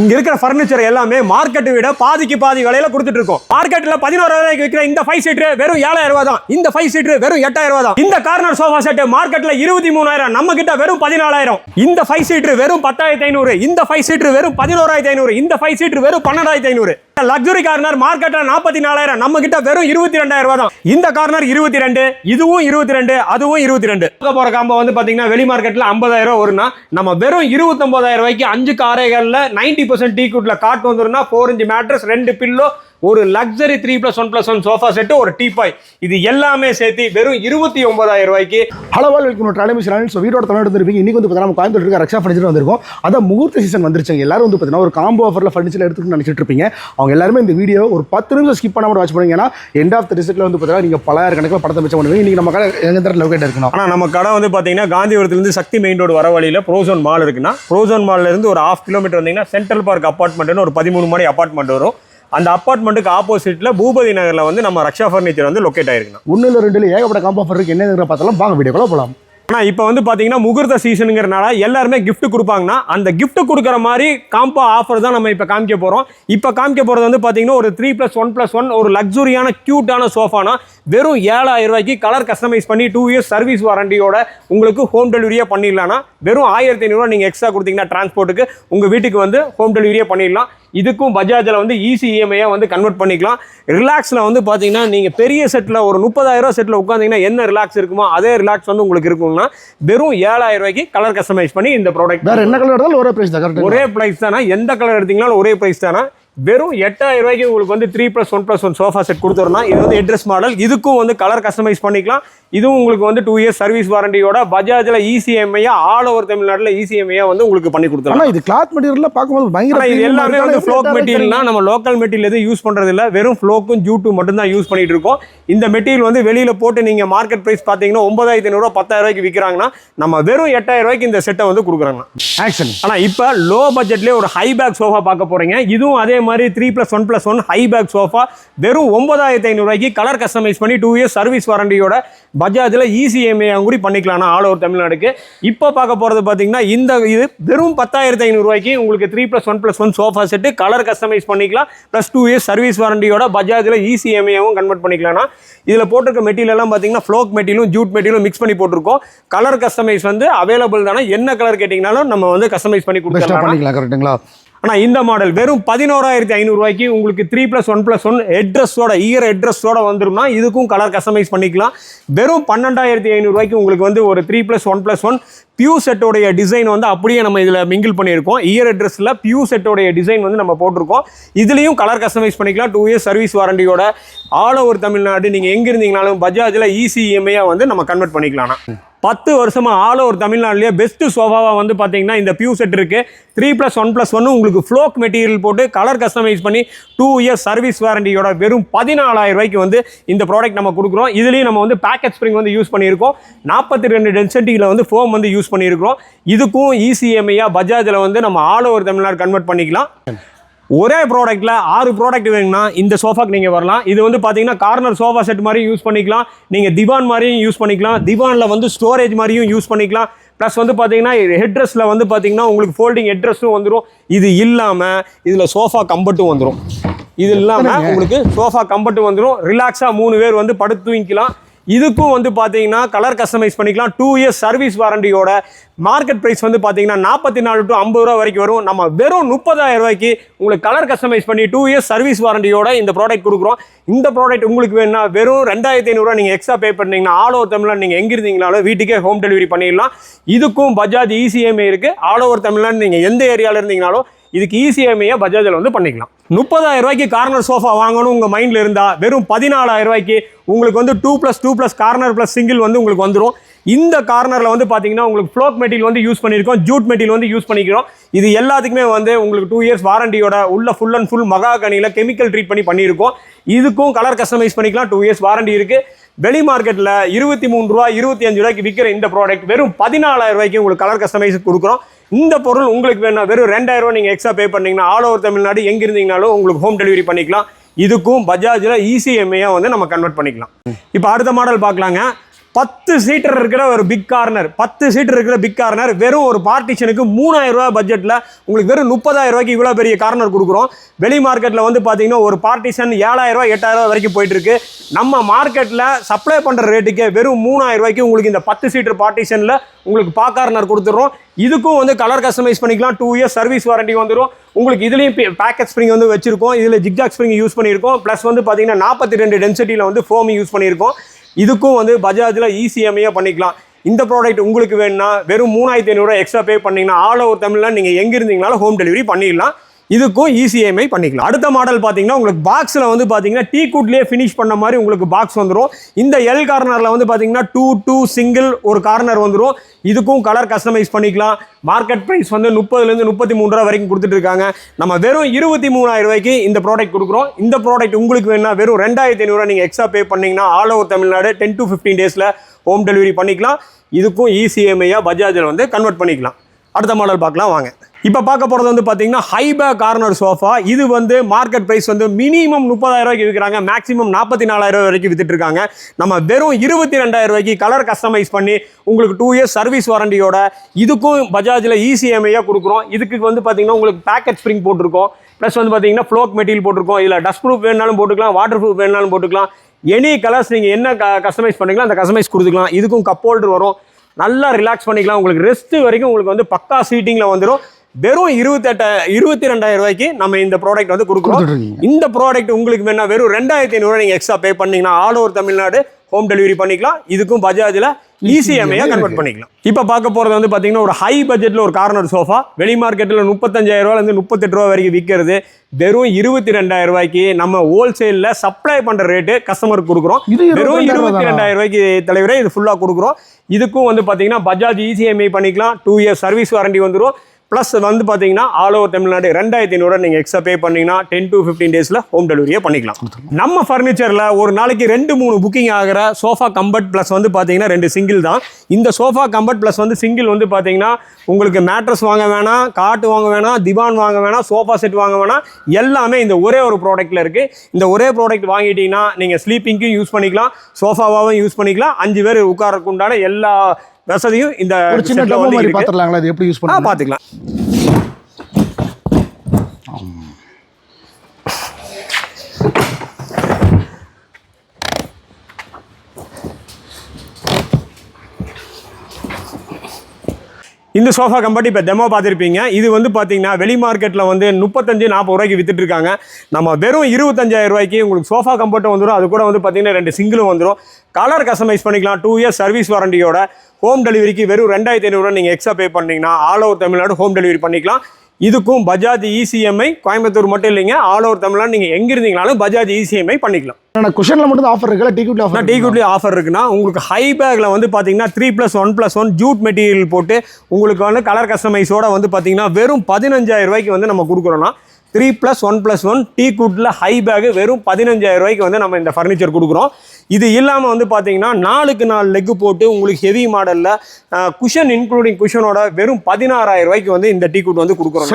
இங்க இருக்கிற ஃபர்னிச்சர் எல்லாமே மார்க்கெட்டை விட பாதிக்கு பாதி விலையில கொடுத்துட்டு இருக்கோம் மார்க்கெட்ல பதினோராயிரம் ரூபாய்க்கு விற்கிற இந்த ஃபைவ் சீட்டு வெறும் ஏழாயிரம் ரூபாய் தான். இந்த ஃபைவ் சீட்டு வெறும் எட்டாயிரம் ரூபாய் தான். இந்த கார்னர் சோஃபா செட் மார்க்கெட்ல இருபத்தி மூணாயிரம் நம்ம கிட்ட வெறும் பதினாலாயிரம். இந்த ஃபைவ் சீட்டு வெறும் பத்தாயிரத்தி ஐநூறு இந்த ஃபைவ் சீட்டர் வெறும் பதினோராயிரத்தி ஐநூறு இந்த ஃபைவ் சீட்டு வெறும் பன்னெண்டாயிரத்தி ஐநூறு. லக்ஸுரி கார்னர் மார்க்கெட்டில் நாற்பத்தி நாலாயிரம் நம்ம கிட்ட வெறும் இருபத்தி ரெண்டாயிரம் ரூபாய் தான். இந்த கார்னர் இருபத்தி ரெண்டு இதுவும் இருபத்தி ரெண்டு அதுவும் இருபத்தி ரெண்டு. போற காம்போ வந்து பார்த்தீங்கன்னா வெளி மார்க்கெட்டில் ஐம்பதாயிரம் ரூபா வரும்னா நம்ம வெறும் இருபத்தொம்பதாயிரம் ரூபாய்க்கு அஞ்சு காரைகளில் நைன்டி பர்சன்ட் டீ குட்டில் காட்டு வந்துருன்னா ஃபோர் இன்ச் மேட்ரஸ் ரெண்டு பில்லோ ஒரு luxury three plus one plus one sofa set ஒரு டீபாய் இது எல்லாமே சேர்த்து வெறும் இருபத்தி ஒன்பதாயிரம் ரூபாய்க்கு. ஹலோ வால் வெல்கம் ட்ராலிமி சேனல் ஸோ வீடோட தமிழ் வந்துருப்பீங்க இன்னைக்கு வந்து பார்த்தீங்கன்னா நம்ம கோயம்புத்தூர் இருக்க ரக்ஷா ஃபர்னிச்சர் வந்திருக்கோம். அதான் முகூர்த்த சீசன் வந்துருச்சுங்க. எல்லாரும் வந்து பார்த்தீங்கன்னா ஒரு காம்போ ஆஃபரில் ஃபர்னிச்சர் எடுத்துக்கணும்னு நினச்சிட்டு இருப்பீங்க. அவங்க எல்லாருமே இந்த வீடியோ ஒரு பத்து நிமிஷம் ஸ்கிப் பண்ணாமல் வாட்ச் பண்ணுங்க. ஏன்னா எண்ட் ஆஃப் த ரிசல்ட்டில் வந்து பார்த்தீங்கன்னா நீங்கள் பலாயிரம் கணக்கில் படத்தை மிச்சம் பண்ணுவீங்க. இன்னைக்கு நம்ம கடை எங்க லொக்கேட் இருக்கணும்? ஆனா நம்ம கடை வந்து பாத்தீங்கன்னா காந்திபுரத்துலேருந்து சக்தி மெயின் ரோடு வர வழியில ப்ரோசோன் மால் இருக்குன்னா ப்ரோசோன் மால்ல இருந்து ஒரு ஹாஃப் கிலோமீட்டர் வந்தீங்கன்னா சென்ட்ரல் பார்க் அப்பார்ட்மெண்ட்னு ஒரு பதிமூணு மாடி அப்பார்ட்மெண்ட் வரும். அந்த அப்பார்ட்மெண்ட்டுக்கு ஆப்போசிட்ல பூபதி நகர்ல வந்து நம்ம ரக்ஷா ஃபர்னிச்சர் வந்து லொக்கேட் ஆயிருக்குண்ணா. ஒன்றும் இல்லை ரெண்டுல ஏகப்பட்ட காம்போ ஆஃபர் இருக்குது என்ன பார்த்தாலும் வாங்க வீடியோக்குள்ள போகலாம் ஆனால் இப்போ வந்து பார்த்தீங்கன்னா முகூர்த்த சீசனுங்கிறனால எல்லாருமே gift கொடுப்பாங்கன்னா அந்த gift கொடுக்குற மாதிரி காம்போ ஆஃபர் தான் நம்ம இப்போ காமிக்க போகிறோம் இப்போ காமிக்க போகிறது வந்து பார்த்தீங்கன்னா ஒரு three plus one plus one ஒரு லக்ஸுரியான க்யூட்டான சோஃபானா வெறும் ஏழாயிரம் ரூபாய்க்கு கலர் கஸ்டமைஸ் பண்ணி டூ இயர்ஸ் சர்வீஸ் வாரண்டியோட உங்களுக்கு ஹோம் டெலிவரியே பண்ணிடலாம்னா வெறும் ஆயிரத்தி ஐநூறுரூவா நீங்கள் எக்ஸ்ட்ரா கொடுத்தீங்கன்னா டிரான்ஸ்போர்ட்டுக்கு உங்கள் வீட்டுக்கு வந்து ஹோம் டெலிவரியே பண்ணிடலாம். இதுக்கும் பஜாஜில் வந்து ஈஸி இஎம்ஐயாக வந்து கன்வெர்ட் பண்ணிக்கலாம். ரிலாக்ஸில் வந்து பார்த்தீங்கன்னா நீங்கள் பெரிய செட்டில் ஒரு முப்பதாயிரம் செட்டில் உட்காந்தீங்கன்னா என்ன ரிலாக்ஸ் இருக்குமோ அதே ரிலாக்ஸ் வந்து உங்களுக்கு இருக்கும்னா வெறும் ஏழாயிரம் ரூபாய்க்கு கலர் கஸ்டமைஸ் பண்ணி இந்த ப்ராடக்ட் வேற என்ன கலர் எடுத்தாலும் ஒரே ப்ரைஸ் தான் ஒரே ப்ரைஸ் தானே? எந்த கலர் எடுத்தீங்கனாலும் ஒரே ப்ரைஸ் தானே? வெறும் எட்டாயிரம் ரூபாய்க்கு உங்களுக்கு வந்து three plus one plus one sofa set கொடுத்துருந்தோம் இது வந்து அட்ரஸ் மாடல் இதுக்கும் வந்து கலர் கஸ்டமைஸ் பண்ணிக்கலாம். இதுவும் உங்களுக்கு வந்து டூ இயர்ஸ் சர்வீஸ் வாரண்டியோட பஜாஜில் இசிஎம்ஐயா ஆல் ஓவர் தமிழ்நாட்டில் இசிஎம்ஐயா வந்து உங்களுக்கு பண்ணி கொடுத்துருலாம் ஆனால் இது கிளாத் மெட்டீரியலில் பார்க்கும்போது பயங்கர இது எல்லாமே. வந்து ஃப்ளோக் மெட்டீரியல்னா நம்ம லோக்கல் மெட்டீரியல் எதுவும் யூஸ் பண்றது இல்ல வெறும் ஃப்ளோக்கும் ஜூட்டும் மட்டும் தான் யூஸ் பண்ணிட்டு இருக்கோம். இந்த மெட்டீரியல் வந்து வெளியில போட்டு நீங்க மார்க்கெட் பிரைஸ் பாத்தீங்கன்னா ஒன்பதாயிரத்தி ஐநூறுவா பத்தாயிரம் ரூபாய்க்கு விற்கிறாங்கன்னா நம்ம வெறும் எட்டாயிரம் ரூபாய்க்கு இந்த செட்டை வந்து கொடுக்குறாங்க ஆக்ஷன் ஆனா இப்போ லோ பட்ஜெட்லேயே ஒரு ஹை பேக் சோஃபா பார்க்க போறீங்க. இதுவும் அதே மாதிரி three plus one plus one high back sofa வெறும் ஒன்பதாயிரத்தி ஐநூறுரூவாய்க்கு கலர் கஸ்டமைஸ் பண்ணி டூ இயர்ஸ் சர்வீஸ் வாரண்டியோட பஜாஜில் இசிஎம்ஐ கூட பண்ணிக்கலாம் ஆல் ஓவர் தமிழ்நாடுக்கு. இப்போ பார்க்க போகிறது பார்த்தீங்கன்னா இந்த இது வெறும் பத்தாயிரத்தி ஐநூறுரூவாய்க்கு உங்களுக்கு three plus one plus one sofa set colour customise பண்ணிக்கலாம். ப்ளஸ் டூ இயர்ஸ் சர்வீஸ் வாரண்டியோட பஜாஜில் இசிஎம்ஐயும் கன்வெர்ட் பண்ணிக்கலாம்னா இதில் போட்டிருக்க மெட்டீரியல் எல்லாம் பார்த்தீங்கன்னா ஃப்ளோக் மெட்டீரியலும் ஜூட் மெட்டீரியலும் மிக்ஸ் பண்ணி போட்டிருக்கோம். கலர் கஸ்டமைஸ் வந்து அவைலபிள் தானே என்ன கலர் கேட்டிங்கனாலும் நம்ம வந்து கஸ்டமைஸ் பண்ணி கொடுத்துக்கலாம் பண்ணிக்கலாம் கரெக்ட்டுங்களா ஆனால் இந்த மாடல் வெறும் பதினோராயிரத்தி ஐநூறுரூவாய்க்கு உங்களுக்கு three plus one plus one ஹெட்ரஸோட year ஹெட்ரஸோட வந்துரும்னா இதுக்கும் கலர் கஸ்டமைஸ் பண்ணிக்கலாம். வெறும் பன்னெண்டாயிரத்தி ஐநூறுரூவாய்க்கு உங்களுக்கு வந்து ஒரு three plus one plus one பியூ செட்டோடைய டிசைன் வந்து அப்படியே நம்ம இதில் மிங்கிள் பண்ணியிருக்கோம். இயர் அட்ரஸில் பியூ செட்டோடைய டிசைன் வந்து நம்ம போட்டிருக்கோம். இதுலேயும் கலர் கஸ்டமைஸ் பண்ணிக்கலாம். டூ இயர்ஸ் சர்வீஸ் வாரண்டியோட ஆல் ஓவர் தமிழ்நாடு நீங்கள் எங்கே இருந்தீங்கனாலும் பஜாஜில் இசிஎம்ஐயாக வந்து நம்ம கன்வெர்ட் பண்ணிக்கலாம்ண்ணா. பத்து வருஷமாக ஆல் ஓவர் தமிழ்நாட்டிலேயே பெஸ்ட்டு சோஃபாவாக வந்து பார்த்தீங்கன்னா இந்த பியூ செட் இருக்குது த்ரீ ப்ளஸ் ஒன் ப்ளஸ் ஒன்று உங்களுக்கு ஃப்ளோக் மெட்டீரியல் போட்டு கலர் கஸ்டமைஸ் பண்ணி டூ இயர்ஸ் சர்வீஸ் வாரண்டியோட வெறும் பதினாலாயிரம் ரூபாய்க்கு வந்து இந்த ப்ராடக்ட் நம்ம கொடுக்குறோம். இதுலேயும் நம்ம வந்து பேக்கெட் ஸ்ப்ரிங் வந்து யூஸ் பண்ணியிருக்கோம். நாற்பத்தி ரெண்டு டென்சிட்டியில் வந்து ஃபோம் வந்து யூஸ் பண்ணியிருக்கிறோம். இதுக்கும் இசிஎம்ஐயா பஜாஜில் வந்து நம்ம ஆல் ஓவர் தமிழ்நாடு கன்வெர்ட் பண்ணிக்கலாம். ஒரே ப்ராடக்ட்டில் ஆறு ப்ராடக்ட் வேணும்னா இந்த சோஃபாக்கு நீங்கள் வரலாம். இது வந்து பார்த்தீங்கன்னா கார்னர் சோஃபா செட் மாதிரி யூஸ் பண்ணிக்கலாம். நீங்கள் திவான் மாதிரியும் யூஸ் பண்ணிக்கலாம். திவானில் வந்து ஸ்டோரேஜ் மாதிரியும் யூஸ் பண்ணிக்கலாம். ப்ளஸ் வந்து பார்த்தீங்கன்னா ஹெட்ரஸில் வந்து பார்த்தீங்கன்னா உங்களுக்கு ஃபோல்டிங் ஹெட்ரஸும் வந்துடும் இது இல்லாமல் இதில் சோஃபா கம்பர்ட்டும் வந்துடும் இது இல்லாமல் உங்களுக்கு சோஃபா கம்பர்ட்டும் வந்துடும் ரிலாக்ஸாக மூணு பேர் வந்து படுத்து தூங்கிக்கலாம். இதுக்கும் வந்து பார்த்தீங்கன்னா கலர் கஸ்டமைஸ் பண்ணிக்கலாம். டூ இயர்ஸ் சர்வீஸ் வாரண்டியோட மார்க்கெட் ப்ரைஸ் வந்து பார்த்தீங்கன்னா நாற்பத்தி நாலு டு ஐம்பது ரூபா வரைக்கும் வரும். நம்ம வெறும் முப்பதாயிரம் ரூபாய்க்கு உங்களுக்கு கலர் கஸ்டமைஸ் பண்ணி டூ இயர்ஸ் சர்வீஸ் வாரண்டியோட இந்த ப்ராடக்ட் கொடுக்குறோம். இந்த ப்ராடக்ட் உங்களுக்கு வேணும்னா வெறும் ரெண்டாயிரத்தி ஐநூறுரூவா நீங்கள் எக்ஸ்ட்ரா பே பண்ணீங்கன்னா ஆல் ஓவர் தமிழ்நாடு நீங்கள் எங்கே இருந்தீங்கனாலும் வீட்டுக்கே ஹோம் டெலிவரி பண்ணிடலாம். இதுக்கும் பஜாஜ் இசிஎம்ஐ இருக்குது ஆல் ஓவர் தமிழ்நாடு நீங்கள் எந்த ஏரியாவில் இருந்தீங்கனாலும் இதுக்கு E பஜாஜில் வந்து பண்ணிக்கலாம். முப்பதாயிரம் ரூபாய்க்கு கார்னர் சோஃபா வாங்கணும் உங்கள் மைண்டில் இருந்தால் வெறும் பதினாலாயிரம் ரூபாய்க்கு உங்களுக்கு வந்து two plus two plus corner plus single வந்து உங்களுக்கு வந்துடும் இந்த கார்னரில் வந்து பார்த்தீங்கன்னா உங்களுக்கு ஃப்ளோக் மெட்டீரியல் வந்து யூஸ் பண்ணியிருக்கோம் ஜூட் மெட்டீரியல் வந்து யூஸ் பண்ணிக்கிறோம். இது எல்லாத்துக்குமே வந்து உங்களுக்கு டூ இயர்ஸ் வாரண்டியோட உள்ள ஃபுல் அண்ட் ஃபுல் மகா கனியில் கெமிக்கல் ட்ரீட் பண்ணி பண்ணியிருக்கோம் இதுக்கும் கலர் கஸ்டமைஸ் பண்ணிக்கலாம் டூ இயர்ஸ் வாரண்டி இருக்குது வெளி மார்க்கெட்டில் இருபத்தி மூணு ரூபா இருபத்தி அஞ்சு ரூபாய்க்கு விற்கிற இந்த ப்ராடக்ட் வெறும் பதினாலாயிரம் ரூபாய்க்கு உங்களுக்கு கலர் கஸ்டமைஸ் கொடுக்குறோம். இந்த பொருள் உங்களுக்கு வேணும் வெறும் ரெண்டாயிரம் ரூபாய் நீங்கள் எக்ஸ்ட்ரா பே பண்ணீங்கன்னா ஆல் ஓவர் தமிழ்நாடு எங்கே இருந்தீங்கனாலும் உங்களுக்கு ஹோம் டெலிவரி பண்ணிக்கலாம். இதுக்கும் பஜாஜில் இசிஎம்ஐயாக வந்து நம்ம கன்வெர்ட் பண்ணிக்கலாம். இப்போ அடுத்த மாடல் பார்க்கலாங்க. பத்து சீட்டர் இருக்கிற ஒரு பிக் கார்னர் பத்து சீட்டர் இருக்கிற பிக் கார்னர் வெறும் ஒரு பார்ட்டிஷனுக்கு மூணாயிரம் ரூபாய் பட்ஜெட்டில் உங்களுக்கு வெறும் முப்பதாயிரம் ரூபாய்க்கு இவ்வளோ பெரிய கார்னர் கொடுக்குறோம். வெளி மார்க்கெட்டில் வந்து பார்த்தீங்கன்னா ஒரு பார்ட்டிஷன் ஏழாயிரம் ரூபாய் எட்டாயிரம் ரூபாய் வரைக்கும் போயிட்டு இருக்கு. நம்ம மார்க்கெட்டில் சப்ளை பண்ணுற ரேட்டுக்கு வெறும் மூணாயிரம் ரூபாய்க்கு உங்களுக்கு இந்த பத்து சீட்டர் பார்ட்டிஷனில் உங்களுக்கு பா கார்னர் கொடுத்துட்றோம். இதுக்கும் வந்து கலர் கஸ்டமைஸ் பண்ணிக்கலாம். டூ இயர்ஸ் சர்வீஸ் வாரண்டி வந்துடும் உங்களுக்கு இதுலேயும் பேக்கெட் ஸ்ப்ரிங் வந்து வச்சிருக்கோம். இதில் ஜிக்ஜாக் ஸ்ப்ரிங் யூஸ் பண்ணியிருக்கோம். ப்ளஸ் வந்து பார்த்தீங்கன்னா நாற்பத்தி ரெண்டு டென்சிட்டியில் வந்து ஃபோம் யூஸ் பண்ணியிருக்கோம். இதுக்கும் வந்து பஜாஜில் ஈஸிஎம்ஐயாக பண்ணிக்கலாம். இந்த ப்ராடக்ட் உங்களுக்கு வேணும்னா வெறும் மூணாயிரத்தி ஐநூறுரூவா எக்ஸ்ட்ரா பே பண்ணீங்கன்னா ஆல் ஓவர் தமிழ்னா நீங்கள் எங்கே இருந்தீங்கனாலும் ஹோம் டெலிவரி பண்ணிடலாம். இதுக்கும் இசிஎம்ஐ பண்ணிக்கலாம். அடுத்த மாடல் பார்த்தீங்கன்னா உங்களுக்கு பாக்ஸில் வந்து பார்த்தீங்கன்னா டீ குட்லேயே ஃபினிஷ் பண்ண மாதிரி உங்களுக்கு பாக்ஸ் வந்துடும் இந்த எல் கார்னரில் வந்து பார்த்தீங்கன்னா டூ டூ சிங்கிள் ஒரு கார்னர் வந்துடும் இதுக்கும் கலர் கஸ்டமைஸ் பண்ணிக்கலாம். மார்க்கெட் ப்ரைஸ் வந்து முப்பதுலேருந்து முப்பத்தி மூணு ரூபா வரைக்கும் கொடுத்துட்டு இருக்காங்க. நம்ம வெறும் இருபத்தி மூணாயிரம் ரூபாய்க்கு இந்த ப்ராடக்ட் கொடுக்குறோம். இந்த ப்ராடக்ட் உங்களுக்கு வேணால் வெறும் ரெண்டாயிரத்தி ஐநூறுரூவா நீங்கள் எக்ஸ்ட்ரா பே பண்ணிங்கன்னா all over Tamil Nadu ten to fifteen டேஸில் ஹோம் டெலிவரி பண்ணிக்கலாம். இதுக்கும் இசிஎம்ஐயாக பஜாஜில் வந்து கன்வெர்ட் பண்ணிக்கலாம். அடுத்த மாடல் பார்க்கலாம் வாங்க. இப்போ பார்க்க போகிறது வந்து பார்த்தீங்கன்னா ஹைபே கார்னர் சோஃபா இது வந்து மார்க்கெட் ப்ரைஸ் வந்து மினிமம் முப்பதாயிரம் ரூபாய்க்கு விற்கிறாங்க மேக்ஸிமம் நாற்பத்தி நாலாயிரம் ரூபாய் வரைக்கும் வித்துட்ருக்காங்க நம்ம வெறும் இருபத்தி ரெண்டாயிரம் ரூபாய்க்கு கலர் கஸ்டமைஸ் பண்ணி உங்களுக்கு டூ இயர்ஸ் சர்வீஸ் வாரண்டியோட இதுக்கும் பஜாஜில் இசிஎம்ஐயாக கொடுக்குறோம். இதுக்கு வந்து பார்த்தீங்கன்னா உங்களுக்கு பேக்கெட் ஸ்ப்ரிங் போட்டிருக்கோம். ப்ளஸ் வந்து பார்த்தீங்கன்னா ஃப்ளோக் மெட்டீரியல் போட்டிருக்கோம். இதில் டஸ்ட் ப்ரூஃப் வேணாலும் போட்டுக்கலாம் வாட்டர் ப்ரூஃப் வேணாலும் போட்டுக்கலாம். எனி கலர்ஸ் நீங்கள் என்ன க கஸ்டமைஸ் பண்ணுறீங்களோ அந்த கஸ்டமைஸ் கொடுத்துக்கலாம். இதுக்கும் கப் ஹோல்டர் வரும். நல்லா ரிலாக்ஸ் பண்ணிக்கலாம். உங்களுக்கு ரெஸ்ட் வரைக்கும் உங்களுக்கு வந்து பக்கா சீட்டிங்கில் வந்துடும் வெறும் இருபத்தெட்ட இருபத்தி ரெண்டாயிரம் ரூபாய்க்கு நம்ம இந்த ப்ராடக்ட் வந்து கொடுக்குறோம். இந்த ப்ராடக்ட் உங்களுக்கு வேணா வெறும் ரெண்டாயிரத்தி ஐநூறுவா நீங்கள் எக்ஸ்ட்ரா பே பண்ணீங்கன்னா all over Tamil Nadu home delivery பண்ணிக்கலாம். இதுக்கும் பஜாஜில் ஈஸிஎம்ஐயாக கன்வெர்ட் பண்ணிக்கலாம். இப்போ பார்க்க போகிறது வந்து பார்த்தீங்கன்னா ஒரு ஹை பட்ஜெட்டில் ஒரு கார்னர் சோஃபா வெளி மார்க்கெட்டில் முப்பத்தஞ்சாயிரம் ரூபாயிலேருந்து முப்பத்தெட்டு ரூபா வரைக்கும் விற்கிறது வெறும் இருபத்தி ரெண்டாயிரம் ரூபாய்க்கு நம்ம ஹோல்சேலில் சப்ளை பண்ணுற ரேட்டு கஸ்டமருக்கு கொடுக்குறோம். வெறும் இருபத்தி இருபத்தி ரெண்டாயிரம் ரூபாய்க்கு தலைவரே இது ஃபுல்லாக கொடுக்குறோம். இதுக்கும் வந்து பார்த்தீங்கன்னா பஜாஜ் இசிஎம்ஐ பண்ணிக்கலாம். டூ இயர்ஸ் சர்வீஸ் வாரண்டி வந்துடும் ப்ளஸ் வந்து பார்த்தீங்கன்னா ஆல் ஓவர் தமிழ்நாடு ரெண்டாயிரத்தி ஐநூறு நீங்கள் எக்ஸ்ட்ரா பே பண்ணீங்கன்னா டென் டு ஃபிஃப்டீன் டேஸில் ஹோம் டெலிவரியே பண்ணிக்கலாம். நம்ம ஃபர்னிச்சரில் ஒரு நாளைக்கு ரெண்டு மூணு புக்கிங் ஆகிற சோஃபா கம்பர்ட் ப்ளஸ் வந்து பார்த்தீங்கன்னா ரெண்டு சிங்கிள் தான். இந்த சோஃபா கம்பர்ட் ப்ளஸ் வந்து சிங்கிள் வந்து பார்த்தீங்கன்னா உங்களுக்கு மேட்ரஸ் வாங்க வேணாம் காட்டு வாங்க வேணாம் திவான் வாங்க வேணாம் சோஃபா செட் வாங்க வேணாம் எல்லாமே இந்த ஒரே ஒரு ப்ராடக்ட்டில் இருக்குது இந்த ஒரே ப்ராடக்ட் வாங்கிட்டீங்கன்னா நீங்கள் ஸ்லீப்பிங்க்கும் யூஸ் பண்ணிக்கலாம் சோஃபாவாகவும் யூஸ் பண்ணிக்கலாம். அஞ்சு பேர் உட்காரக்கு உண்டான எல்லா வசதியும் இந்த சின்ன வந்து மாதிரி இருக்கு. பார்த்துடலாங்களா? இது எப்படி யூஸ் பண்ணலாம் பார்த்துக்கலாம். இந்த சோஃபா கம்பெனி இப்போ டெமோ பார்த்துருப்பீங்க. இது வந்து பார்த்தீங்கன்னா வெளி மார்க்கெட்டில் வந்து முப்பத்தஞ்சு நாற்பது ரூபாய்க்கு வித்துட்டு இருக்காங்க நம்ம வெறும் இருபத்தஞ்சாயிரம் ரூபாய்க்கு உங்களுக்கு சோஃபா கம்பெர்ட்டும் வந்துடும் அது கூட வந்து பார்த்தீங்கன்னா ரெண்டு சிங்கிளும் வந்துடும் கலர் கஸ்டமைஸ் பண்ணிக்கலாம். டூ இயர்ஸ் சர்வீஸ் வாரண்டியோட ஹோம் டெலிவரிக்கு வெறும் ரெண்டாயிரத்தி ஐநூறுரூவா நீங்கள் எக்ஸ்ட்ரா பே பண்ணிங்கன்னா all over Tamil Nadu home delivery பண்ணிக்கலாம். இதுக்கும் பஜாஜ் இசிஎம்ஐ கோயம்புத்தூர் மட்டும் இல்லைங்க. ஆல் ஓவர் தமிழ்நாடு நீங்கள் எங்கே இருந்தீங்கனாலும் பஜாஜ் இசிஎம்ஐ பண்ணிக்கலாம். ஆனால் குஷனில் மட்டும் ஆஃபர் இருக்குல்ல? டிக்கெட் ஆஃபர் டீ குட்லி ஆஃபர் இருக்குன்னா உங்களுக்கு ஹை பேக்கில் வந்து பார்த்தீங்கன்னா three plus one plus one jute material போட்டு உங்களுக்கு வந்து கலர் கஸ்டமைஸோட வந்து பார்த்தீங்கன்னா வெறும் பதினஞ்சாயிரம் ரூபாய்க்கு வந்து நம்ம கொடுக்குறோன்னா three plus one plus one teak குட்டில் high back வெறும் பதினஞ்சாயிரம் ரூபாய்க்கு வந்து நம்ம இந்த ஃபர்னிச்சர் கொடுக்குறோம். இது இல்லாமல் வந்து பார்த்தீங்கன்னா நாலுக்கு நாலு லெக்கு போட்டு உங்களுக்கு ஹெவி மாடலில் குஷன் இன்க்ளூடிங் குஷனோட வெறும் பதினாறாயிரம் ரூபாய்க்கு வந்து இந்த டீ குட் வந்து கொடுக்குறோம்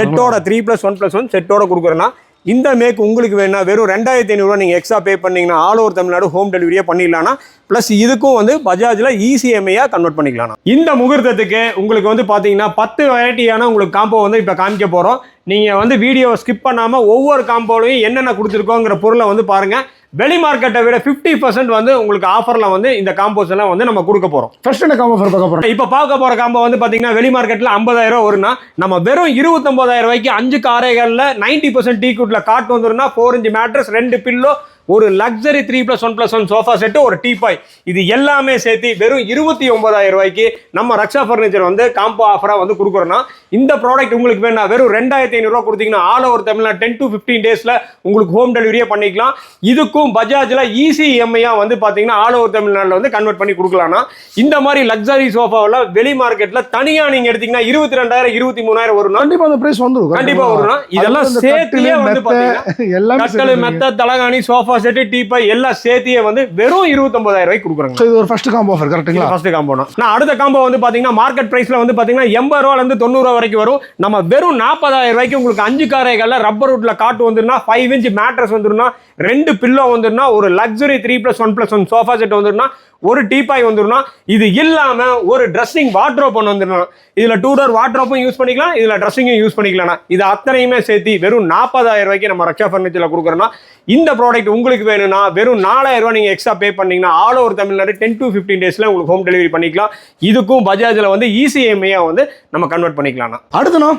செட்டோட three plus one plus one செட்டோட கொடுக்குறேன்னா இந்த மேக் உங்களுக்கு வேணா வெறும் ரெண்டாயிரத்தி ஐநூறுரூவா நீங்கள் எக்ஸ்ட்ரா பே பண்ணீங்கன்னா ஆல் ஓவர் தமிழ்நாடு ஹோம் டெலிவரியே பண்ணிடலாம்னா ப்ளஸ் இதுக்கும் வந்து பஜாஜில் இசிஎம்ஐயாக கன்வெர்ட் பண்ணிக்கலாம் இந்த முகூர்த்தத்துக்கு உங்களுக்கு வந்து பார்த்தீங்கன்னா பத்து வெரைட்டியான உங்களுக்கு காம்போ வந்து இப்போ காமிக்க போகிறோம் நீங்கள் வந்து வீடியோவை ஸ்கிப் பண்ணாமல் ஒவ்வொரு காம்போலையும் என்னென்ன கொடுத்துருக்கோங்கிற பொருளை வந்து பாருங்கள் வெளி மார்க்கெட்டை விட ஃபிஃப்டி பர்சன்ட் வந்து உங்களுக்கு ஆஃபரில் வந்து இந்த காம்போஸ் எல்லாம் வந்து நம்ம கொடுக்க போகிறோம் ஃபர்ஸ்ட் என்ன காம்போ பார்க்க போகிறோம் இப்போ பார்க்க போற காம்போ வந்து பாத்தீங்கன்னா வெளி மார்க்கெட்ல 50000 ரூபா வரும்னா நம்ம வெறும் இருபத்தொன்பதாயிரம் ரூபாய்க்கு அஞ்சு காரைகள்ல நைன்டி பர்சன்ட் டீ குட்ல காட்டு வந்துருன்னா ஃபோர் இன்ச் மேட்ரஸ் ரெண்டு பில்லோ ஒரு luxury three plus one plus one sofa set ஒரு டீபாய் இது எல்லாமே சேர்த்து வெறும் இருபத்தி ஒன்பதாயிரம் ரூபாய்க்கு நம்ம ரக்ஷா ஃபர்னிச்சர் வந்து காம்போ ஆஃபராக வந்து கொடுக்குறோன்னா இந்த ப்ராடக்ட் உங்களுக்கு வேணா வெறும் ரெண்டாயிரத்தி ஐநூறுரூவா கொடுத்தீங்கன்னா all over Tamil Nadu ten to fifteen டேஸில் உங்களுக்கு ஹோம் டெலிவரியே பண்ணிக்கலாம். இதுக்கும் பஜாஜில் ஈஸி இஎம்ஐயாக வந்து பார்த்தீங்கன்னா ஆல் ஓவர் தமிழ்நாட்டில் வந்து கன்வெர்ட் பண்ணி கொடுக்கலாம்னா இந்த மாதிரி லக்ஸரி சோஃபாவில் வெளி மார்க்கெட்டில் தனியாக நீங்கள் எடுத்தீங்கன்னா இருபத்தி ரெண்டாயிரம் இருபத்தி மூணாயிரம் வரும்னா கண்டிப்பா அந்த பிரைஸ் வந்துரும். கண்டிப்பா. வரும்னா இதெல்லாம் சேர்த்துலயே வந்து மெத்தை, பாத்தீங்கன்னா எல்லாமே மெத்த தலகாணி சோஃபா செட்டு டீப்பை எல்லாம் சேர்த்தியே வந்து வெறும் இருபத்தொன்பதாயிரம் ரூபாய்க்கு கொடுக்குறாங்க. இது ஒரு ஃபர்ஸ்ட் காம்போ ஆஃபர் கரெக்ட்டுங்களா ஃபர்ஸ்ட் காம்போ நான் அடுத்த காம்போ வந்து பாத்தீங்கன்னா மார்க்கெட் பிரைஸ்ல வந்து பாத்தீங்கன்னா எண்பது ரூபால இருந்து தொண்ணூறு ரூபா வரைக்கும் வரும். நம்ம வெறும் நாற்பதாயிரம் ரூபாய்க்கு உங்களுக்கு அஞ்சு காரைகள்ல ரப்பர் வுட்ல காட்டு வந்துருன்னா ஃபைவ் இன்ச் மேட்ரஸ் வந்துருன்னா ரெண்டு பில்லோ வந்துருன்னா ஒரு luxury three plus one plus one sofa set வந்துருன்னா ஒரு டீபாய் வந்துருன்னா இது இல்லாமல் ஒரு ட்ரெஸ்ஸிங் வாட்ரோப் ஒன்று வந்துடணும் இதில் டூ டோர் வாட்ரோப்பும் யூஸ் பண்ணிக்கலாம் இதில் ட்ரெஸ்ஸிங்கும் யூஸ் பண்ணிக்கலாம் இது அத்தனையுமே சேர்த்து வெறும் நாற்பதாயிரம் ரூபாய்க்கு நம்ம ரக்ஷா ஃபர்னிச்சரில் கொடுக்குறோன்னா இந்த ப்ராடக்ட் உங்களுக்கு வேணும்னா வெறும் நாலாயிரம் ரூபாய் நீங்கள் எக்ஸ்ட்ரா பே பண்ணீங்கன்னா all over Tamil Nadu ten to fifteen டேஸில் உங்களுக்கு ஹோம் டெலிவரி பண்ணிக்கலாம். இதுக்கும் பஜாஜில் வந்து இசிஎம்ஐயாக வந்து நம்ம கன்வெர்ட் பண்ணிக்கலாம்னா. அடுத்துண்ணா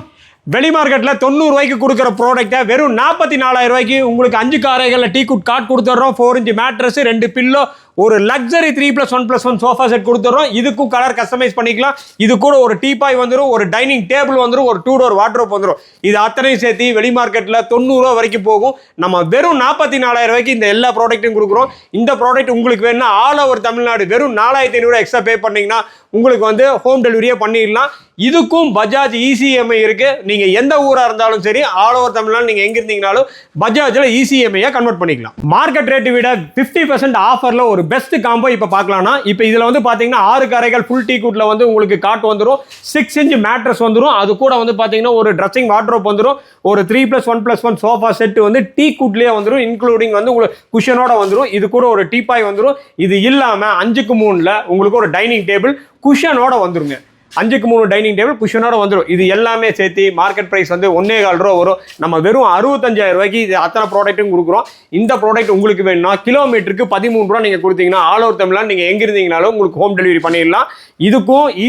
வெளி மார்க்கெட்டில் தொண்ணூறு ரூபாய்க்கு கொடுக்குற ப்ராடக்ட்டை வெறும் நாற்பத்தி நாலாயிரம் ரூபாய்க்கு உங்களுக்கு அஞ்சு காரைகளில் டீ குட் கார்ட் கொடுத்துட்றோம். ஃபோர் இன்ச்சு மேட்ரஸ் ரெண்டு பில்லோ ஒரு luxury three plus one plus one sofa set கொடுத்துட்றோம். இதுக்கும் கலர் கஸ்டமைஸ் பண்ணிக்கலாம். இது கூட ஒரு டீபாய் வந்துடும் ஒரு டைனிங் டேபிள் வந்துடும் ஒரு டூ டோர் வாட்ரோப் வந்துடும் இது அத்தனையும் சேர்த்து வெளி மார்க்கெட்டில் தொண்ணூறுரூவா வரைக்கும் போகும். நம்ம வெறும் நாற்பத்தி நாலாயிரம் ரூபாய்க்கு இந்த எல்லா ப்ராடக்ட்டும் கொடுக்குறோம். இந்த ப்ராடக்ட் உங்களுக்கு வேணும்னா ஆல் ஓவர் தமிழ்நாடு வெறும் நாலாயிரத்தி ஐநூறு எக்ஸ்ட்ரா பே பண்ணீங்கன்னா உங்களுக்கு வந்து ஹோம் டெலிவரியே பண்ணிடலாம். இதுக்கும் பஜாஜ் இசிஎம்ஐ இருக்கு. நீங்க எந்த ஊரா இருந்தாலும் சரி ஆல் ஓவர் தமிழ்நாடு நீங்க எங்க இருந்தீங்கனாலும் பஜாஜ்ல இசிஎம்ஐயா கன்வெர்ட் பண்ணிக்கலாம். மார்க்கெட் ரேட் விட 50% பர்சன்ட் ஆஃபர்ல ஒரு பெஸ்ட் காம்போ இப்போ பார்க்கலாம்னா இப்போ இதுல வந்து பாத்தீங்கன்னா ஆறு கரைகள் ஃபுல் டீ கூட்ல வந்து உங்களுக்கு காட் வந்துடும் சிக்ஸ் இன்ச் மேட்ரஸ் வந்துடும் அது கூட வந்து பாத்தீங்கன்னா ஒரு ட்ரெஸ்ஸிங் வாட்ரோப் வந்துடும் ஒரு three plus one plus one sofa set வந்து டீ கூட்லயே வந்துடும் இன்க்ளூடிங் வந்து உங்களுக்கு குஷனோட வந்துடும் இது கூட ஒரு டீப்பாய் வந்துடும் இது இல்லாம அஞ்சுக்கு மூணுல உங்களுக்கு ஒரு டைனிங் டேபிள் குஷனோட வந்துருங்க. அஞ்சுக்கு மூணு டைனிங் டேபிள் குஷனோட வந்துடும் இது எல்லாமே சேர்த்து மார்க்கெட் ப்ரைஸ் வந்து ஒன்றே கால் ரூபா வரும். நம்ம வெறும் அறுபத்தஞ்சாயிரம் ரூபாய்க்கு இது அத்தனை ப்ராடக்ட்டும் கொடுக்குறோம். இந்த ப்ராடக்ட் உங்களுக்கு வேணும்னா கிலோமீட்டருக்கு பதிமூணு ரூபா நீங்கள் கொடுத்தீங்கன்னா ஆல் ஓவர் தமிழ்நாடு நீங்கள் எங்கே இருந்தீங்கனாலும் உங்களுக்கு ஹோம் டெலிவரி பண்ணிடலாம். இதுக்கும் E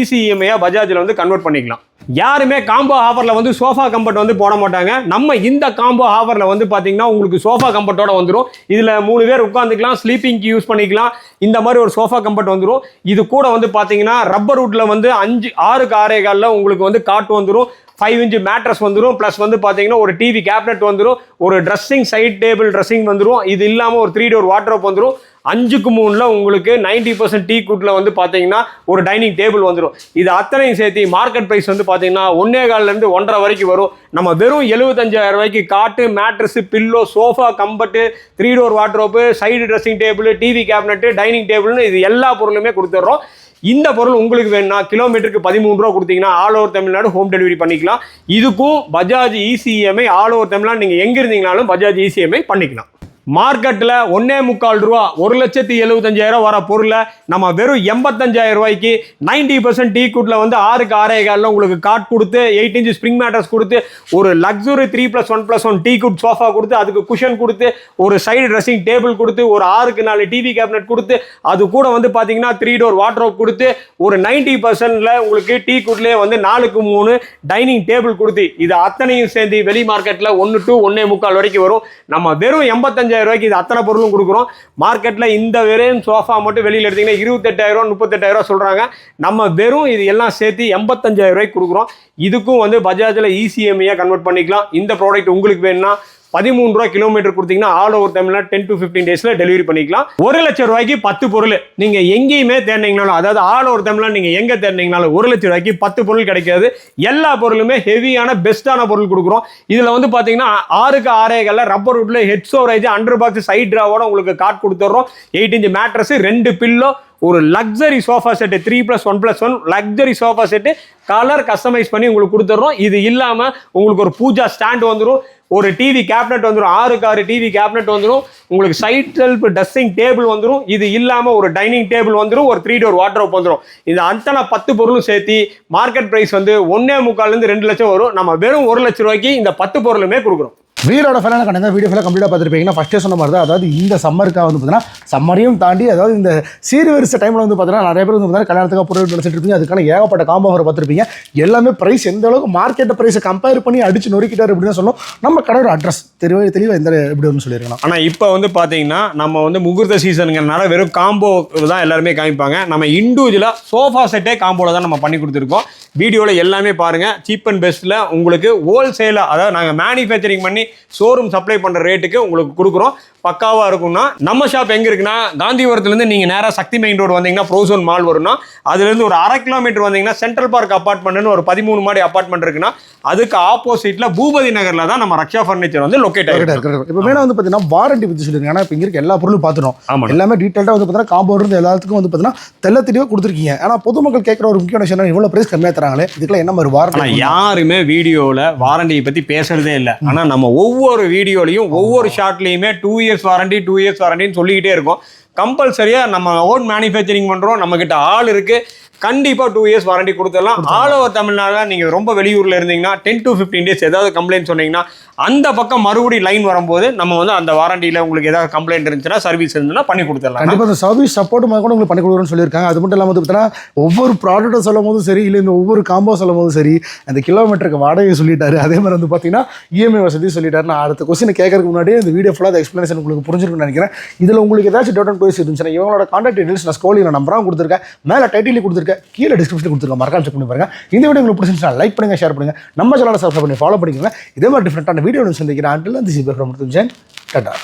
பஜாஜில் வந்து கன்வெர்ட் பண்ணிக்கலாம். யாருமே காம்போ ஆஃபரில் வந்து சோஃபா கம்பெர்ட் வந்து போட மாட்டாங்க. நம்ம இந்த காம்போ ஆஃபரில் வந்து பார்த்தீங்கன்னா உங்களுக்கு சோஃபா கம்பெர்ட்டோட வந்துடும் இதில் மூணு பேர் உட்காந்துக்கலாம் ஸ்லீப்பிங்க்கு யூஸ் பண்ணிக்கலாம். இந்த மாதிரி ஒரு சோஃபா கம்பெர்ட் வந்துடும் இது கூட வந்து பார்த்தீங்கன்னா ரப்பர் வுட்டில் வந்து அஞ்சு ஆறுக்கு ஆறே காலில் உங்களுக்கு வந்து காட்டு வந்துடும் ஃபைவ் இன்ச்சு மேட்ரஸ் வந்துடும் ப்ளஸ் வந்து பார்த்தீங்கன்னா ஒரு டிவி கேபினெட் வந்துடும் ஒரு ட்ரெஸ்ஸிங் சைட் டேபிள் ட்ரெஸ்ஸிங் வந்துடும் இது இல்லாமல் ஒரு த்ரீ டோர் வாட்ரோப் வந்துடும் அஞ்சுக்கு மூணில் உங்களுக்கு நைன்டி பர்சன்ட் டீ கூட்டில் வந்து பார்த்தீங்கன்னா ஒரு டைனிங் டேபிள் வந்துடும் இது அத்தனையும் சேர்த்து மார்க்கெட் ப்ரைஸ் வந்து பார்த்தீங்கன்னா ஒன்னே கால்லேருந்து ஒன்றரை வரைக்கும் வரும். நம்ம வெறும் எழுபத்தஞ்சாயிரம் ரூபாய்க்கு cot mattress pillow sofa comfort three door wardrobe side dressing table TV cabinet dining டேபிள்னு இது எல்லா பொருளுமே கொடுத்துட்றோம் இந்த பொருள் உங்களுக்கு வேணும்னா கிலோமீட்டருக்கு பதிமூணு ரூபா கொடுத்தீங்கன்னா all over Tamil Nadu home delivery பண்ணிக்கலாம். இதுக்கும் Bajaj easy EMI all over Tamil Nadu. நீங்கள் எங்கே இருந்தீங்கனாலும் பஜாஜ் இசிஎம்ஐ பண்ணிக்கலாம். மார்க்கெட்டில் ஒன்னே முக்கால் ரூபா ஒரு லட்சத்தி எழுபத்தஞ்சாயிரம் வர பொருளை நம்ம வெறும் எண்பத்தஞ்சாயிரம் ரூபாய்க்கு நைன்டி பர்சன்ட் டீ கூட்டில் வந்து ஆறுக்கு ஆறே காலில் உங்களுக்கு காட் கொடுத்து எயிட் இன்ச்சு ஸ்ப்ரிங் மேட்டர்ஸ் கொடுத்து ஒரு luxury three plus one plus one teak wood sofa கொடுத்து அதுக்கு குஷன் கொடுத்து ஒரு சைடு ட்ரெஸ்ஸிங் டேபிள் கொடுத்து ஒரு ஆறுக்கு நாலு டிவி கேபினட் கொடுத்து அது கூட வந்து பார்த்தீங்கன்னா த்ரீ டோர் வாட்ரோப் கொடுத்து ஒரு நைன்டி பர்சன்டில் உங்களுக்கு டீ குட்லேயே வந்து நாலுக்கு மூணு டைனிங் டேபிள் கொடுத்து இது அத்தனையும் சேர்ந்து வெளி மார்க்கெட்டில் ஒன்று டூ ஒன்னே முக்கால் வரைக்கும் வரும். நம்ம வெறும் எண்பத்தஞ்சு எண்பத்தஞ்சாயிரம் ரூபாய்க்கு இது அத்தனை பொருளும் கொடுக்குறோம். மார்க்கெட்டில் இந்த வெறும் சோஃபா மட்டும் வெளியில் எடுத்தீங்கன்னா இருபத்தெட்டாயிரம் ரூபா முப்பத்தெட்டாயிரம் ரூபா சொல்கிறாங்க நம்ம வெறும் இது எல்லாம் சேர்த்து எண்பத்தஞ்சாயிரம் ரூபாய்க்கு கொடுக்குறோம். இதுக்கும் வந்து பஜாஜில் இசிஎம்ஐயாக கன்வெர்ட் பண்ணிக்கலாம். இந்த ப்ராடக்ட் உங்களுக்கு வேணும்னா பதிமூணு ரூபா கிலோமீட்டர் கொடுத்தீங்கன்னா all over Tamil Nadu ten to fifteen டேஸ்ல டெலிவரி பண்ணிக்கலாம். ஒரு லட்சம் ரூபாய்க்கு பத்து பொருள். நீங்க எங்கேயுமே தேர்ந்தீங்கனாலும் அதாவது ஆல் ஓவர் தமிழ்நாடு நீங்க எங்க தேர்ந்தீங்கனாலும் ஒரு லட்சம் ரூபாய்க்கு பத்து பொருள் கிடைக்காது. எல்லா பொருளுமே ஹெவியான பெஸ்ட்டான பொருள் கொடுக்குறோம். இதுல வந்து பாத்தீங்கன்னா ஆறுக்கு ஆறேகல்ல rubber வுட்ல head storage under box side டிராவோட உங்களுக்கு காட் கொடுத்துட்றோம் எயிட் இன்ச் மேட்ரஸ் ரெண்டு பில்லோ ஒரு luxury sofa set three plus one plus one luxury sofa set colour customise பண்ணி உங்களுக்கு கொடுத்துட்றோம். இது இல்லாமல் உங்களுக்கு ஒரு பூஜா ஸ்டாண்ட் வந்துடும் ஒரு டிவி கேபினட் வந்துடும் ஆறுக்கு ஆறு டிவி கேபினட் வந்துடும் உங்களுக்கு சைட் செல்ஃப் ட்ரெஸ்ஸிங் டேபிள் வந்துடும் இது இல்லாமல் ஒரு டைனிங் டேபிள் வந்துடும் ஒரு த்ரீ டோர் வாட்ரோப் வந்துடும் இது அத்தனை பத்து பொருளும் சேர்த்து மார்க்கெட் ப்ரைஸ் வந்து ஒன்றே முக்கால்லேருந்து ரெண்டு லட்சம் வரும். நம்ம வெறும் ஒரு லட்ச ரூபாய்க்கு இந்த பத்து பொருளுமே கொடுக்குறோம். வீரோட ஃபேனான கண்டிப்பாக வீடியோ ஃபுல்லாக கம்ப்ளீட்டாக பார்த்துருப்பீங்கன்னா ஃபஸ்ட்டே சொன்ன மாதிரி தான் அதாவது இந்த சம்மருக்காக வந்து பார்த்தீங்கன்னா சம்மரையும் தாண்டி அதாவது இந்த சீர்வரிசை டைமில் வந்து பார்த்தீங்கன்னா நிறைய பேர் வந்து பார்த்தீங்கன்னா கல்யாணத்துக்கு பொருள் நினச்சிட்டு இருப்பீங்க. அதுக்கான ஏகப்பட்ட காம்போ ஆஃபர் பார்த்துருப்பீங்க. எல்லாமே ப்ரைஸ் எந்த அளவுக்கு மார்க்கெட்டை ப்ரைஸை கம்பேர் பண்ணி அடிச்சு நொறுக்கிட்டார் அப்படின்னு சொல்லணும். நம்ம கடையோட அட்ரஸ் தெளிவாக தெளிவாக எந்த எப்படி ஒன்று சொல்லியிருக்கணும் ஆனால் இப்போ வந்து பார்த்தீங்கன்னா நம்ம வந்து முகூர்த்த சீசனுங்கிறனால வெறும் காம்போ தான் எல்லாருமே காமிப்பாங்க. நம்ம இண்டிவிஜுவலாக சோஃபா செட்டே காம்போவில் தான் நம்ம பண்ணி கொடுத்துருக்கோம். வீடியோவில் எல்லாமே பாருங்கள் சீப் அண்ட் பெஸ்ட்டில் உங்களுக்கு ஹோல்சேலாக அதாவது நாங்கள் மேனுஃபேக்சரிங் பண்ணி ஷோரூம் சப்ளை பண்ணுற ரேட்டுக்கு உங்களுக்கு கொடுக்குறோம். பக்காவாக இருக்கும்னா நம்ம ஷாப் எங்கே இருக்குன்னா காந்திபுரத்துலேருந்து நீங்கள் நேராக சக்தி மெயின் ரோடு வந்தீங்கன்னா ப்ரோசோன் மால் வரும்னா அதுலேருந்து ஒரு அரை கிலோமீட்டர் வந்தீங்கன்னா சென்ட்ரல் பார்க் அப்பார்ட்மெண்ட்னு ஒரு பதிமூணு மாடி அப்பார்ட்மெண்ட் இருக்குன்னா அதுக்கு ஆப்போசிட்டில் பூபதி நகரில் தான் நம்ம ரக்ஷா ஃபர்னிச்சர் வந்து லொக்கேட் ஆகிருக்கு இருக்கு இப்போ மேலே வந்து பார்த்தீங்கன்னா வாரண்டி பற்றி சொல்லிருங்க. ஏன்னா இப்போ இங்கே இருக்க எல்லா பொருளும் பார்த்துட்டோம் ஆமாம் எல்லாமே டீட்டெயிலாக வந்து பார்த்தீங்கன்னா காம்போ இருந்து எல்லாத்துக்கும் வந்து பார்த்தீங்கன்னா தெள்ள தெளிவாக கொடுத்துருக்கீங்க. ஆனால் பொதுமக்கள் கேட்குற ஒரு முக்கியமான விஷயம் இவ்வளோ ப்ரைஸ் கம்மியாக தராங்களே இதுக்கெல்லாம் என்ன மாதிரி வாரண்டி யாருமே வீடியோல வாரண்டியை பத்தி பேசுறதே இல்லை. ஆனா நம்ம ஒவ்வொரு வீடியோலையும் ஒவ்வொரு ஷார்ட்லயுமே two years warranty two years வாரண்டின்னு சொல்லிக்கிட்டே இருக்கோம். கம்பல்சரியா நம்ம ஓன் மேனுஃபேக்சரிங் பண்றோம். நம்ம கிட்ட ஆள் இருக்கு. கண்டிப்பா டூ இயர்ஸ் வாரண்டி கொடுத்துடலாம். ஆல் ஓவர் தமிழ்நாடுல நீங்க ரொம்ப வெளியூர்ல இருந்தீங்கன்னா டென் டு ஃபிஃப்டீன் டேஸ் ஏதாவது கம்ப்ளைண்ட் சொன்னீங்கன்னா அந்த பக்கம் மறுபடி லைன் வரும்போது நம்ம வந்து அந்த வாரண்டியில உங்களுக்கு ஏதாவது கம்ப்ளைண்ட் இருந்துச்சுன்னா சர்வீஸ் இருந்துச்சுன்னா பண்ணி கொடுத்துடலாம். கண்டிப்பாக இந்த சர்வீஸ் சப்போர்ட் கூட உங்களுக்கு பண்ணி கொடுக்குறோன்னு சொல்லியிருக்காங்க. அது மட்டும் இல்லாமல் பார்த்தீங்கன்னா ஒவ்வொரு ப்ராடக்ட்டை சொல்லும் போதும் சரி இல்லை இந்த ஒவ்வொரு காம்போ சொல்லும் போதும் சரி அந்த கிலோமீட்டருக்கு வாடகை சொல்லிட்டாரு. அதே மாதிரி வந்து பார்த்தீங்கன்னா இஎம்ஐ வசதி சொல்லிட்டாரு நான் அடுத்த கொஸ்டின் கேட்கறதுக்கு முன்னாடியே இந்த வீடியோ ஃபுல்லாக எக்ஸ்ப்ளனேஷன் உங்களுக்கு புரிஞ்சிருக்கும்னு நினைக்கிறேன். இதில் உங்களுக்கு ஏதாச்சும் டவுட் அண்ட் கொய்ஸ் இருந்துச்சுன்னா இவங்களோட கான்டாக்ட் டீடைல்ஸ் நான் ஸ்கோலில் நம்பராக கொடுத்துருக்கேன். மேலே டைட்டில் கொடுத்துருக்கேன். கீழே டிஸ்கிரிப்ஷன் கொடுத்துருக்கேன் மறக்காம செக் பண்ணி பாருங்க. இந்த வீடியோ உங்களுக்கு பிடிச்சிருந்தா லைக் பண்ணுங்க ஷேர் பண்ணுங்க. நம்ம சேனலை சப்ஸ்கிரைப் பண்ணி ஃபாலோ பண்ணிக்கோங்க. இதே மாதிரி டிஃப்ரெண்ட்டான வீடியோ சந்திக்கிறேன் until this is from Zen tata